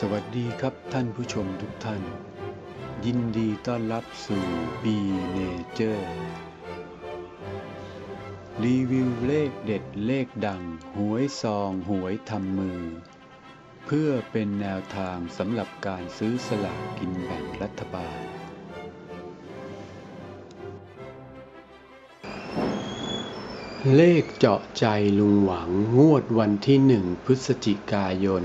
สวัสดีครับท่านผู้ชมทุกท่าน ยินดีต้อนรับสู่ B Nature รีวิวเลขเด็ดเลขดัง หวยซองหวยทำมือ เพื่อเป็นแนวทางสำหรับการซื้อสลากกินแบ่งรัฐบาล เลขเจาะใจลุงหวังงวดวันที่หนึ่งพฤศจิกายน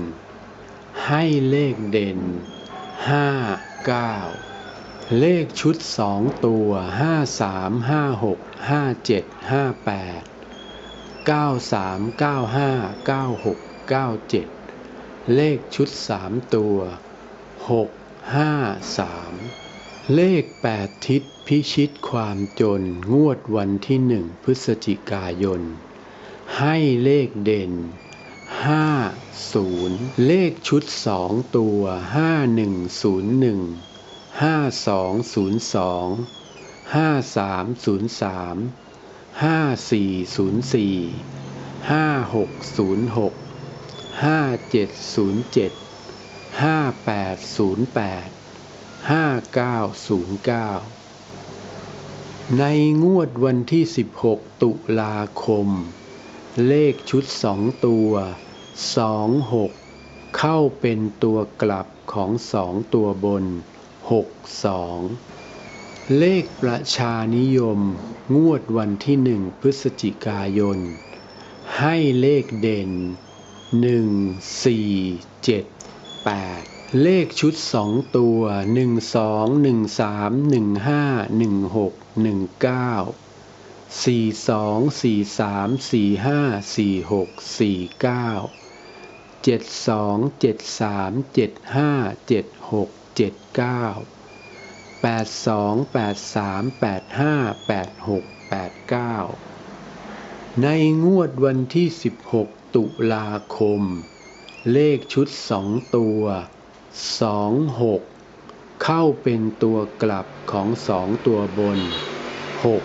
ให้เลขเด่น 5 9 เลขชุด 2 ตัว 5 3 5 6 5 7 5 8 9 3 9 5 9 6 9 7 เลขชุด 3 ตัว 6 5 3 เลข 8 ทิศพิชิตความจนงวดวันที่ 1 พฤศจิกายน ให้เลขเด่นาศูนย์เลขชุดสองตัวห้าหนึ่งศูนย์หนึ่งห้าสองศูนย์สองห้าสามศูนย์สามห้าสี่ศูนย์สี่ห้าหกศูนย์หกห้าเจ็ดศูนย์เจ็ดห้าแปดศูนย์แปดห้าเก้าศูนย์เก้าในงวดวันที่ 16 ตุลาคม เลขชุดสองตัว สองหกเข้าเป็นตัวกลับของสองตัวบนหกสองเลขประชานิยม งวดวันที่หนึ่งพฤศจิกายน ให้เลขเด่นหนึ่งสี่เจ็ดแปดเลขชุดสองตัวหนึ่งสองหนึ่งสามหนึ่งห้าหนึ่งหกหนึ่งเก้า สี่สองสี่สามสี่ห้าสี่หกสี่เก้าเจ็ดสองเจ็ดสามเจ็ดห้าเจ็ดหกเจ็ดเก้าแปดสองแปดสามแปดห้าแปดหกแปดเก้าในงวดวันที่สิบหกตุลาคม เลขชุดสองตัวสองหกเข้าเป็นตัวกลับของสองตัวบนหก